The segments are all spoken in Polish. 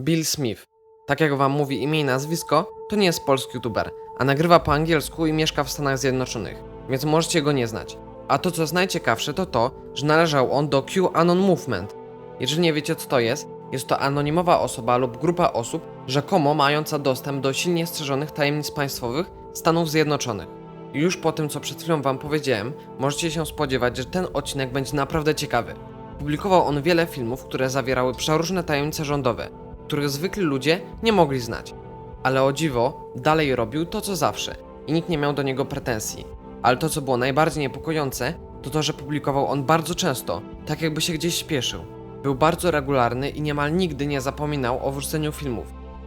Bill Smith. Tak jak wam mówi imię i nazwisko, to nie jest polski youtuber, a nagrywa po angielsku i mieszka w Stanach Zjednoczonych, więc możecie go nie znać. A to co jest najciekawsze to to, że należał on do QAnon Movement. Jeżeli nie wiecie co to jest, jest to anonimowa osoba lub grupa osób rzekomo mająca dostęp do silnie strzeżonych tajemnic państwowych Stanów Zjednoczonych. I już po tym co przed chwilą wam powiedziałem, możecie się spodziewać, że ten odcinek będzie naprawdę ciekawy. Publikował on wiele filmów, które zawierały przeróżne tajemnice rządowe, których zwykli ludzie nie mogli znać. Ale o dziwo, dalej robił to co zawsze i nikt nie miał do niego pretensji. Ale to co było najbardziej niepokojące, to to, że publikował on bardzo często, tak jakby się gdzieś śpieszył. Był bardzo regularny i niemal nigdy nie zapominał o wrzuceniu filmów.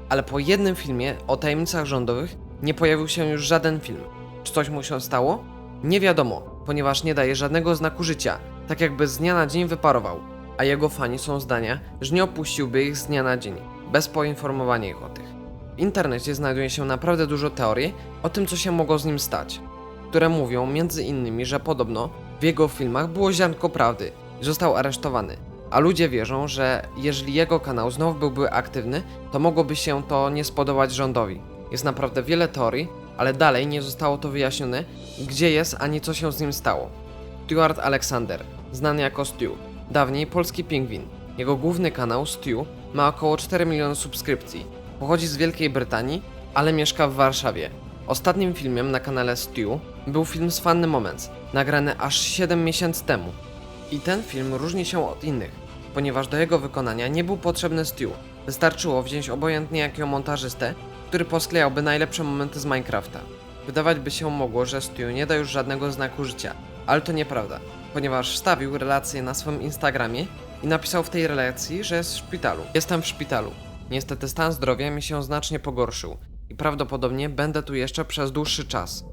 Ale po jednym filmie o tajemnicach rządowych nie pojawił się już żaden film. Czy coś mu się stało? Nie wiadomo, ponieważ nie daje żadnego znaku życia, tak jakby z dnia na dzień wyparował, a jego fani są zdania, że nie opuściłby ich z dnia na dzień, bez poinformowania ich o tych. W internecie znajduje się naprawdę dużo teorii o tym, co się mogło z nim stać, które mówią między innymi, że podobno w jego filmach było ziarnko prawdy został aresztowany. A ludzie wierzą, że jeżeli jego kanał znowu byłby aktywny, to mogłoby się to nie spodobać rządowi. Jest naprawdę wiele teorii, ale dalej nie zostało to wyjaśnione, gdzie jest ani co się z nim stało. Stuart Alexander, znany jako Stu, dawniej polski pingwin. Jego główny kanał Stu ma około 4 miliony subskrypcji. Pochodzi z Wielkiej Brytanii, ale mieszka w Warszawie. Ostatnim filmem na kanale Stu był film z Funny Moments, nagrany aż 7 miesięcy temu. I ten film różni się od innych, ponieważ do jego wykonania nie był potrzebny Stu. Wystarczyło wziąć obojętnie jakiego montażystę, który posklejałby najlepsze momenty z Minecrafta. Wydawać by się mogło, że Stu nie da już żadnego znaku życia, ale to nieprawda, ponieważ wstawił relację na swoim Instagramie i napisał w tej relacji, że jest w szpitalu. Jestem w szpitalu. Niestety stan zdrowia mi się znacznie pogorszył i prawdopodobnie będę tu jeszcze przez dłuższy czas.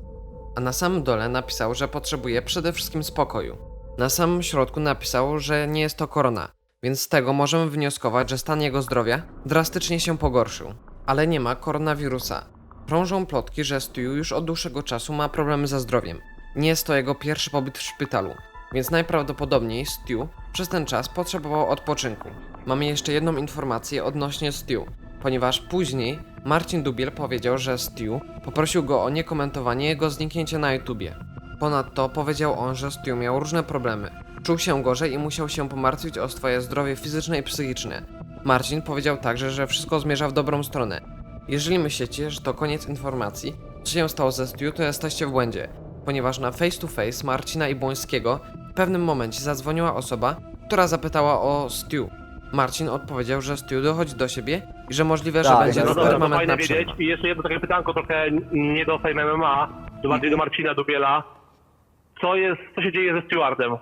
A na samym dole napisał, że potrzebuje przede wszystkim spokoju. Na samym środku napisał, że nie jest to korona, więc z tego możemy wnioskować, że stan jego zdrowia drastycznie się pogorszył. Ale nie ma koronawirusa. Krążą plotki, że Stu już od dłuższego czasu ma problemy ze zdrowiem. Nie jest to jego pierwszy pobyt w szpitalu, więc najprawdopodobniej Stu przez ten czas potrzebował odpoczynku. Mamy jeszcze jedną informację odnośnie Stu, ponieważ później Marcin Dubiel powiedział, że Stu poprosił go o niekomentowanie jego zniknięcia na YouTubie. Ponadto powiedział on, że Stu miał różne problemy. Czuł się gorzej i musiał się pomartwić o swoje zdrowie fizyczne i psychiczne. Marcin powiedział także, że wszystko zmierza w dobrą stronę. Jeżeli myślicie, że to koniec informacji, co się stało ze Stu, to jesteście w błędzie, ponieważ na face to face Marcina i Błońskiego w pewnym momencie zadzwoniła osoba, która zapytała o Stu. Marcin odpowiedział, że Stu dochodzi do siebie i że możliwe, że Tak, będzie no No to dobra, to permanentna fajne wiedzieć. przerwa. I jeszcze jedno takie pytanko trochę nie do Fame MMA, to bardziej do Marcina Dubiela. Co jest, co się dzieje ze Stewardem?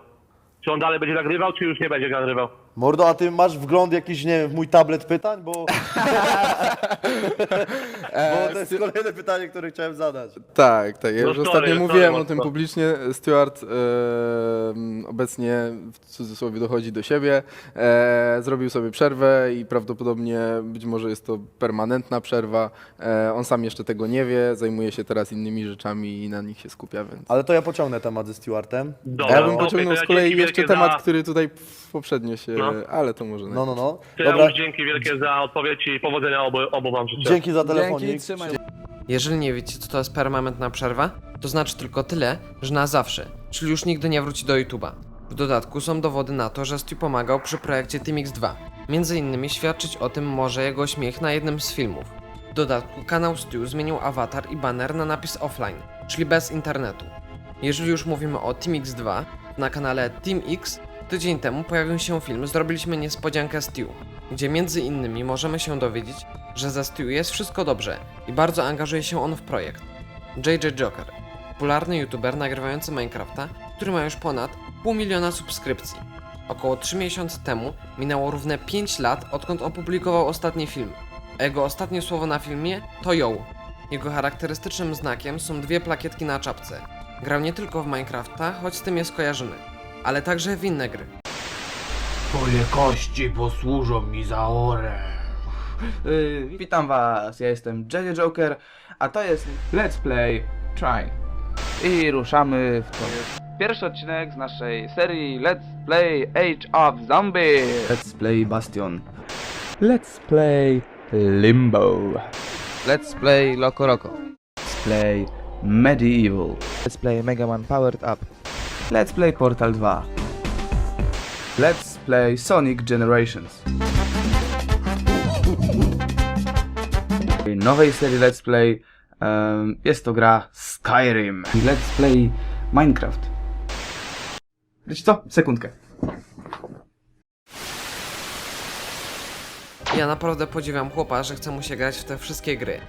Czy on dalej będzie nagrywał, czy już nie będzie nagrywał? Mordo, a ty masz wgląd jakiś, nie wiem, w mój tablet pytań? Bo, bo to jest kolejne pytanie, które chciałem zadać. Tak, tak. Ja No już sorry, ostatnio sorry mówiłem o mocno. tym publicznie. Stuart e, obecnie w cudzysłowie dochodzi do siebie. E, zrobił sobie przerwę i prawdopodobnie być może jest to permanentna przerwa. E, on sam jeszcze tego nie wie, zajmuje się teraz innymi rzeczami i na nich się skupia, więc. Ale to ja pociągnę temat ze Stewartem. Dobra, ja bym okej, pociągnął to ja z kolei dzięki jeszcze wielkie temat, za, który tutaj poprzednio się. No. Ale to może. No, no, no. Dobra, już dzięki wielkie za odpowiedź i powodzenia obu, obu wam życzę. dzięki za telefonik. Dzięki, trzymaj. Jeżeli nie wiecie, co to jest permanentna przerwa, to znaczy tylko tyle, że na zawsze, czyli już nigdy nie wróci do YouTube'a. W dodatku są dowody na to, że Stu pomagał przy projekcie Teamix 2. Między innymi świadczyć o tym może jego śmiech na jednym z filmów. W dodatku kanał Stu zmienił awatar i banner na napis offline, czyli bez internetu. Jeżeli już mówimy o Teamix 2, na kanale Team X tydzień temu pojawił się film Zrobiliśmy niespodziankę Stu, gdzie między innymi możemy się dowiedzieć, że ze Stu jest wszystko dobrze i bardzo angażuje się on w projekt. JJ Joker, popularny youtuber nagrywający Minecrafta, który ma już ponad pół miliona subskrypcji. Około 3 miesiące temu minęło równe 5 lat, odkąd opublikował ostatni film. A jego ostatnie słowo na filmie to yo. Jego charakterystycznym znakiem są dwie plakietki na czapce. Grał nie tylko w Minecrafta, choć z tym jest kojarzony, ale także w inne gry. Twoje kości posłużą mi za orę. Yy, witam was, ja jestem JJ Joker, a to jest Let's Play Try. I ruszamy w to. Pierwszy odcinek z naszej serii Let's Play Age of Zombie. Let's Play Bastion. Let's play Limbo. Let's play Loco Roco. Let's play Medieval. Let's play Mega Man Powered Up. Let's play Portal 2. Let's play Sonic Generations. Nowej serii Let's Play em, jest to gra Skyrim. Let's Play Minecraft. Wiecie co? Sekundkę. Ja naprawdę podziwiam chłopa, że chce mu się grać w te wszystkie gry.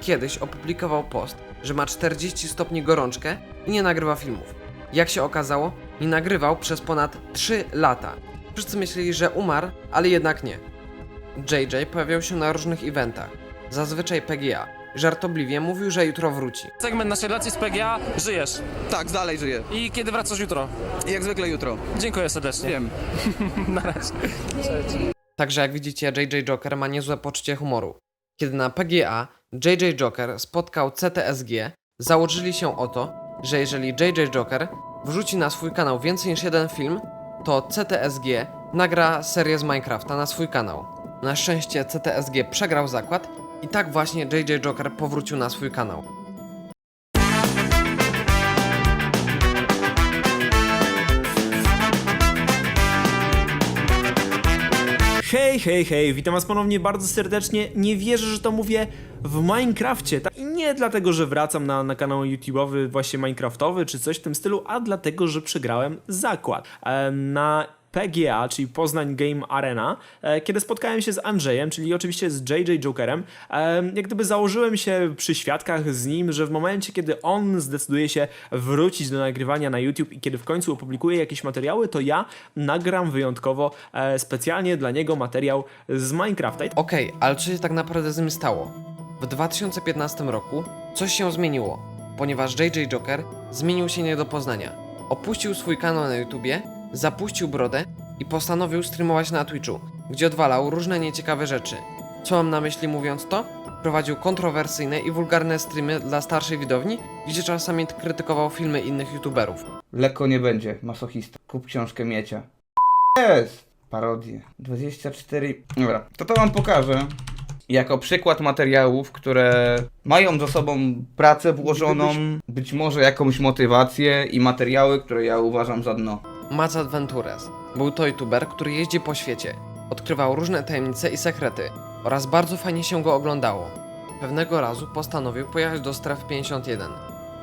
Kiedyś opublikował post, że ma 40 stopni gorączkę i nie nagrywa filmów. Jak się okazało, nie nagrywał przez ponad 3 lata. Wszyscy myśleli, że umarł, ale jednak nie. JJ pojawiał się na różnych eventach, zazwyczaj PGA. Żartobliwie mówił, że jutro wróci. Segment naszej relacji z PGA żyjesz. Tak, dalej żyję. I kiedy wracasz jutro? Jak zwykle jutro. Dziękuję serdecznie. Wiem. Na razie. Także jak widzicie, JJ Joker ma niezłe poczucie humoru. Kiedy na PGA JJ Joker spotkał CTSG, założyli się o to, że jeżeli JJ Joker wrzuci na swój kanał więcej niż jeden film, to CTSG nagra serię z Minecrafta na swój kanał. Na szczęście CTSG przegrał zakład i tak właśnie JJ Joker powrócił na swój kanał. Hej, hej, hej, witam was ponownie bardzo serdecznie. Nie wierzę, że to mówię w Minecrafcie. Ta- I nie dlatego, że wracam na, na kanał YouTube'owy właśnie Minecraftowy czy coś w tym stylu, a dlatego, że przegrałem zakład. E, na PGA, czyli Poznań Game Arena, e, kiedy spotkałem się z Andrzejem, czyli oczywiście z JJ Jokerem, e, jak gdyby założyłem się przy świadkach z nim, że w momencie, kiedy on zdecyduje się wrócić do nagrywania na YouTube i kiedy w końcu opublikuje jakieś materiały, to ja nagram wyjątkowo e, specjalnie dla niego materiał z Minecrafta. Okej, ale co się tak naprawdę z nim stało? W 2015 roku coś się zmieniło, ponieważ JJ Joker zmienił się nie do poznania. Opuścił swój kanał na YouTubie, zapuścił brodę i postanowił streamować na Twitchu, gdzie odwalał różne nieciekawe rzeczy. Co mam na myśli mówiąc to? Prowadził kontrowersyjne i wulgarne streamy dla starszej widowni, gdzie czasami krytykował filmy innych youtuberów. Lekko nie będzie, masochista. Kup książkę Miecia. Jest! Parodie. 24... Dobra, to to wam pokażę. Jako przykład materiałów, które mają za sobą pracę włożoną, być może jakąś motywację i materiały, które ja uważam za dno. Mac Adventures. Był to youtuber, który jeździ po świecie, odkrywał różne tajemnice i sekrety oraz bardzo fajnie się go oglądało. Pewnego razu postanowił pojechać do stref 51.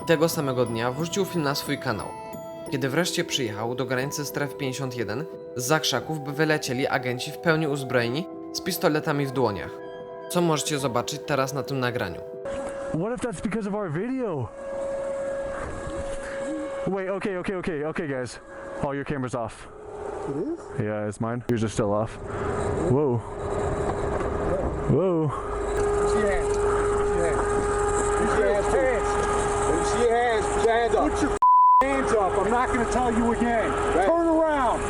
Tego samego dnia wrzucił film na swój kanał. Kiedy wreszcie przyjechał do granicy stref 51, z zakrzaków by wylecieli agenci w pełni uzbrojeni z pistoletami w dłoniach. Co możecie zobaczyć teraz na tym nagraniu. What if that's because of our video? Wait, okay, okay, okay, okay, guys. Oh, your camera's off. It is? Yeah, it's mine. Yours are still off. Whoa. Whoa. Put your hands up. I'm not gonna tell you again. Turn around.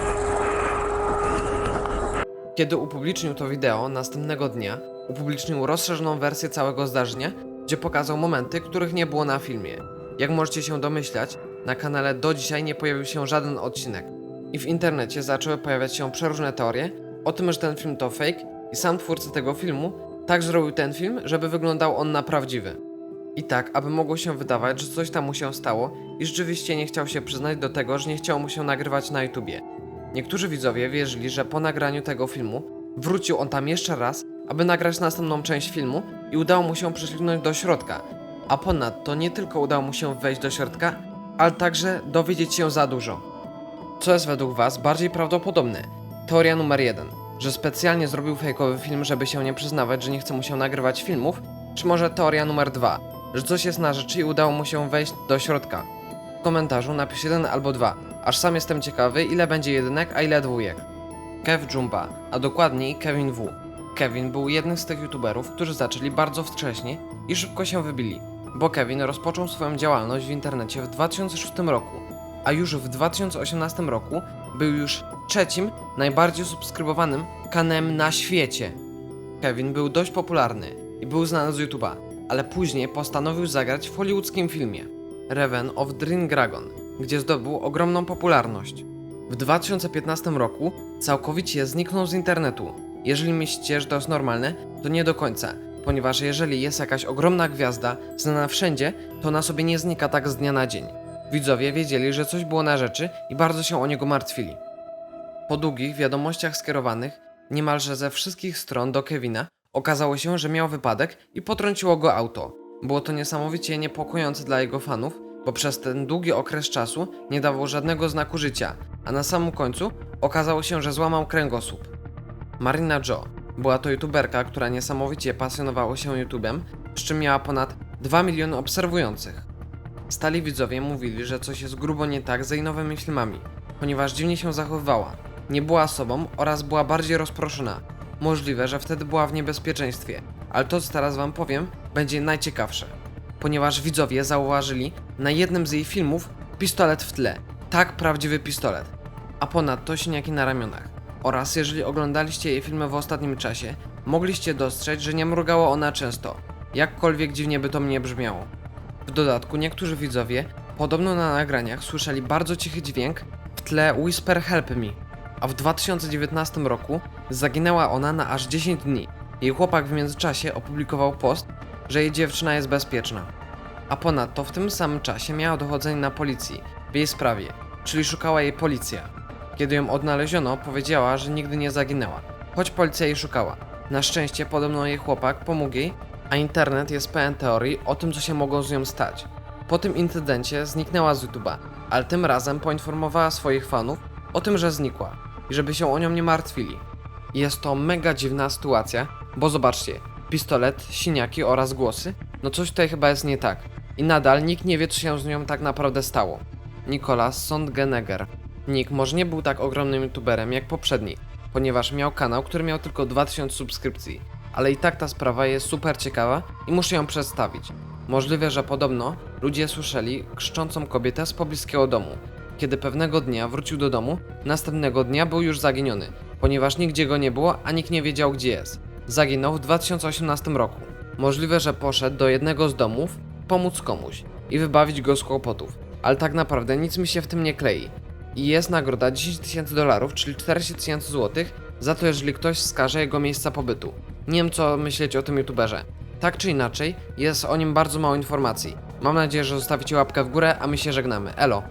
Kiedy upublicznił to wideo, następnego dnia upublicznił rozszerzoną wersję całego zdarzenia, gdzie pokazał momenty, których nie było na filmie. Jak możecie się domyślać, na kanale do dzisiaj nie pojawił się żaden odcinek. I w internecie zaczęły pojawiać się przeróżne teorie o tym, że ten film to fake i sam twórca tego filmu tak zrobił ten film, żeby wyglądał on na prawdziwy. I tak, aby mogło się wydawać, że coś tam mu się stało i rzeczywiście nie chciał się przyznać do tego, że nie chciało mu się nagrywać na YouTubie. Niektórzy widzowie wierzyli, że po nagraniu tego filmu wrócił on tam jeszcze raz, aby nagrać następną część filmu i udało mu się prześliznąć do środka. A ponadto nie tylko udało mu się wejść do środka, ale także dowiedzieć się za dużo. Co jest według Was bardziej prawdopodobne? Teoria numer jeden, że specjalnie zrobił fejkowy film, żeby się nie przyznawać, że nie chce mu się nagrywać filmów? Czy może teoria numer dwa, że coś jest na rzeczy i udało mu się wejść do środka? W komentarzu napisz jeden albo dwa, aż sam jestem ciekawy ile będzie jedynek, a ile dwójek. Kev Jumba, a dokładniej Kevin W. Kevin był jednym z tych youtuberów, którzy zaczęli bardzo wcześnie i szybko się wybili, bo Kevin rozpoczął swoją działalność w internecie w 2006 roku, a już w 2018 roku był już trzecim najbardziej subskrybowanym kanałem na świecie. Kevin był dość popularny i był znany z YouTube'a, ale później postanowił zagrać w hollywoodzkim filmie Reven of Dream Dragon, gdzie zdobył ogromną popularność. W 2015 roku całkowicie zniknął z internetu Jeżeli myślicie, że to jest normalne, to nie do końca, ponieważ jeżeli jest jakaś ogromna gwiazda, znana wszędzie, to ona sobie nie znika tak z dnia na dzień. Widzowie wiedzieli, że coś było na rzeczy i bardzo się o niego martwili. Po długich wiadomościach skierowanych niemalże ze wszystkich stron do Kevina okazało się, że miał wypadek i potrąciło go auto. Było to niesamowicie niepokojące dla jego fanów, bo przez ten długi okres czasu nie dawał żadnego znaku życia, a na samym końcu okazało się, że złamał kręgosłup. Marina Joe była to youtuberka, która niesamowicie pasjonowała się YouTubem, z czym miała ponad 2 miliony obserwujących. Stali widzowie mówili, że coś jest grubo nie tak z jej nowymi filmami, ponieważ dziwnie się zachowywała, nie była sobą oraz była bardziej rozproszona. Możliwe, że wtedy była w niebezpieczeństwie, ale to co teraz wam powiem będzie najciekawsze. Ponieważ widzowie zauważyli na jednym z jej filmów pistolet w tle. Tak, prawdziwy pistolet. A ponadto siniaki na ramionach. Oraz jeżeli oglądaliście jej filmy w ostatnim czasie, mogliście dostrzec, że nie mrugała ona często. Jakkolwiek dziwnie by to mnie brzmiało. W dodatku niektórzy widzowie, podobno na nagraniach, słyszeli bardzo cichy dźwięk w tle Whisper Help Me, a w 2019 roku zaginęła ona na aż 10 dni. Jej chłopak w międzyczasie opublikował post, że jej dziewczyna jest bezpieczna. A ponadto w tym samym czasie miała dochodzenie na policji w jej sprawie, czyli szukała jej policja. Kiedy ją odnaleziono, powiedziała, że nigdy nie zaginęła, choć policja jej szukała. Na szczęście podobno jej chłopak pomógł jej, a internet jest pełen teorii o tym, co się mogło z nią stać. Po tym incydencie zniknęła z YouTube'a, ale tym razem poinformowała swoich fanów o tym, że znikła i żeby się o nią nie martwili. Jest to mega dziwna sytuacja, bo zobaczcie, pistolet, siniaki oraz głosy, no coś tutaj chyba jest nie tak. I nadal nikt nie wie, co się z nią tak naprawdę stało. Nicolas Sondgenegger. Nick może nie był tak ogromnym youtuberem jak poprzedni, ponieważ miał kanał, który miał tylko 2000 subskrypcji, ale i tak ta sprawa jest super ciekawa i muszę ją przedstawić. Możliwe, że podobno ludzie słyszeli krzyczącą kobietę z pobliskiego domu. Kiedy pewnego dnia wrócił do domu, następnego dnia był już zaginiony, ponieważ nigdzie go nie było, a nikt nie wiedział gdzie jest. Zaginął w 2018 roku. Możliwe, że poszedł do jednego z domów pomóc komuś i wybawić go z kłopotów, ale tak naprawdę nic mi się w tym nie klei. I jest nagroda 10 tysięcy dolarów, czyli 40 tysięcy złotych, za to jeżeli ktoś wskaże jego miejsca pobytu. Nie wiem co myśleć o tym youtuberze. Tak czy inaczej, jest o nim bardzo mało informacji. Mam nadzieję, że zostawicie łapkę w górę, a my się żegnamy. Elo!